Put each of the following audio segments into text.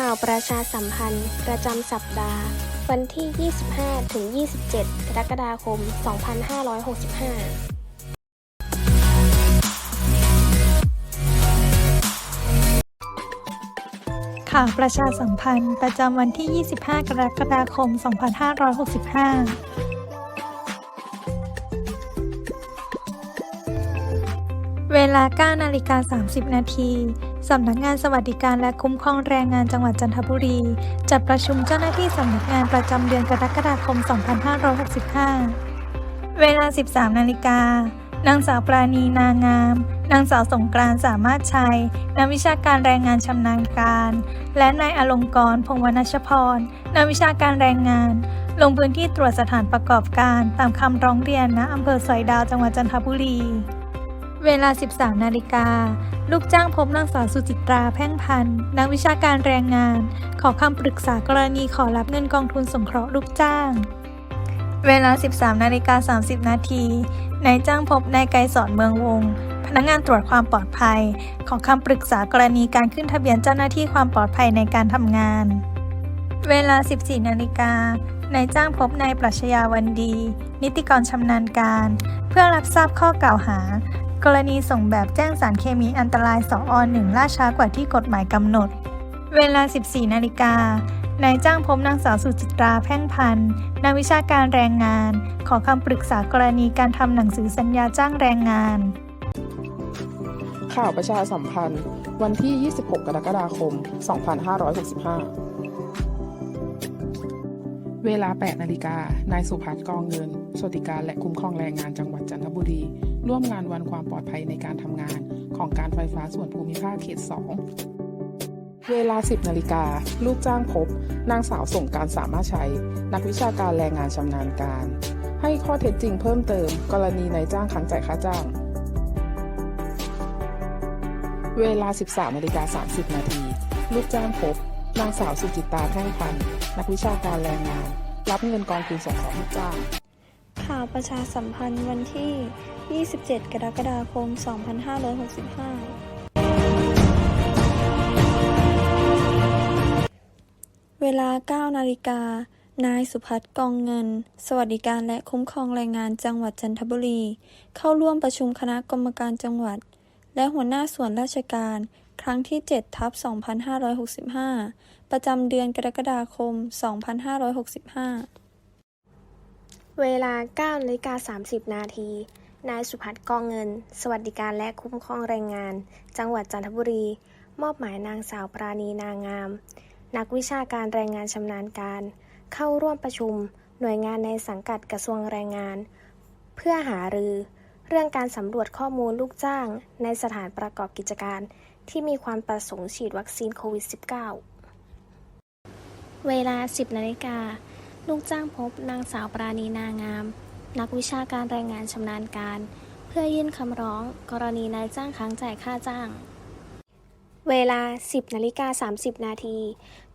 ข่าวประชาสัมพันธ์ ประจำสัปดาห์ วันที่ 25 ถึง 27 กรกฎาคม 2565ข่าวประชาสัมพันธ์ประจำวันที่ 25 กรกฎาคม 2565 เวลา 9 นาฬิกา 30 นาที สำนักงานสวัสดิการและคุ้มครองแรงงานจังหวัดจันทบุรี จัดประชุมเจ้าหน้าที่สำนักงานประจำเดือนกรกฎาคม 2565 เวลา 13 นาฬิกานางสาวปราณีนางาม นางสาวสงกรานต์สามารถชัย นักวิชาการแรงงานชำนาญการ และนายอลงกรณ์พงวนชพร นักวิชาการแรงงาน ลงพื้นที่ตรวจสถานประกอบการ ตามคำร้องเรียนณอำเภอสอยดาวจังหวัดจันทบุรี เวลา 13 นาฬิกา ลูกจ้างพบนางสาวสุจิตราแพ่งพันธ์นักวิชาการแรงงาน ขอคำปรึกษากรณีขอรับเงินกองทุนสงเคราะห์ลูกจ้าง เวลา 13 นาฬิกา 30 นาทีนายจ้างพบนายไกรสอนเมืองวง พนักงานตรวจความปลอดภัย ขอคำปรึกษากรณีการขึ้นทะเบียนเจ้าหน้าที่ความปลอดภัยในการทำงาน เวลา 14 นาฬิกานายจ้างพบนายปรัชญาวันดี นิติกรชำนาญการ เพื่อรับทราบข้อกล่าวหา กรณีส่งแบบแจ้งสารเคมีอันตรายสอ1ล่าช้ากว่าที่กฎหมายกำหนด เวลา 14 นาฬิกานายจ้างพบนางสาวสุจิตราแพ่งพันธ์นักวิชาการแรงงาน ขอคำปรึกษากรณีการทำหนังสือสัญญาจ้างแรงงาน ข่าวประชาสัมพันธ์ วันที่ 26 กรกฎาคม 2565 เวลา 8 นาฬิกา นายสุพัฒน์กองเงิน สวัสดิการและคุ้มครองแรงงานจังหวัดจันทบุรี ร่วมงานวันความปลอดภัยในการทำงาน ของการไฟฟ้าส่วนภูมิภาคเขต 2 เวลา 10 นาฬิกา ลูกจ้างพบ นางสาวส่งการสามารถใช้ นักวิชาการแรงงานชำนาญการ ให้ข้อเท็จจริงเพิ่มเติม กรณีนายจ้างค้างจ่ายค่าจ้าง เวลา 13 นาฬิกา 30 นาที ลูกจ้างพบ นางสาวสุจิตาแท่งพันธ์นักวิชาการแรงงาน รับเงินกองทุนสงเคราะห์ลูกจ้างข่าวประชาสัมพันธ์วันที่ 27 กรกฎาคม 2565 เวลา 9 นาฬิกา นายสุพัฒน์กองเงิน สวัสดิการและคุ้มครองแรงงานจังหวัดจันทบุรี เข้าร่วมประชุมคณะกรรมการจังหวัด และหัวหน้าส่วนราชการ ครั้งที่7ทับ2565 ประจำเดือนกรกฎาคม 2565 เวลา9นาฬิกา30 นาที นายสุพัฒน์กองเงิน สวัสดิการและคุ้มครองแรงงาน จังหวัดจันทบุรี มอบหมายนางสาวปราณีนางาม นักวิชาการแรงงานชำนาญการ เข้าร่วมประชุม หน่วยงานในสังกัดกระทรวงแรงงาน เพื่อหารือ เรื่องการสำรวจข้อมูลลูกจ้าง ในสถานประกอบกิจการ ที่มีความประสงค์ฉีดวัคซีนโควิด -19 เวลา 10 นาฬิกา ลูกจ้างพบนางสาวปราณีนางาม นักวิชาการแรงงานชำนาญการ เพื่อยื่นคำร้อง กรณีนายจ้างค้างจ่ายค่าจ้าง เวลา 10 นาฬิกา 30 นาที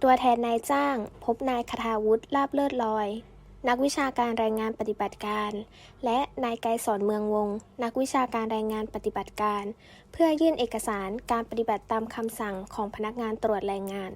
ตัวแทนนายจ้าง พบนายคทาวุฒิลาบเลิศลอย นักวิชาการแรงงานปฏิบัติการ และนายไกรสอนเมืองวง นักวิชาการแรงงานปฏิบัติการ เพื่อยื่นเอกสารการปฏิบัติตามคำสั่งของพนักงานตรวจแรงงาน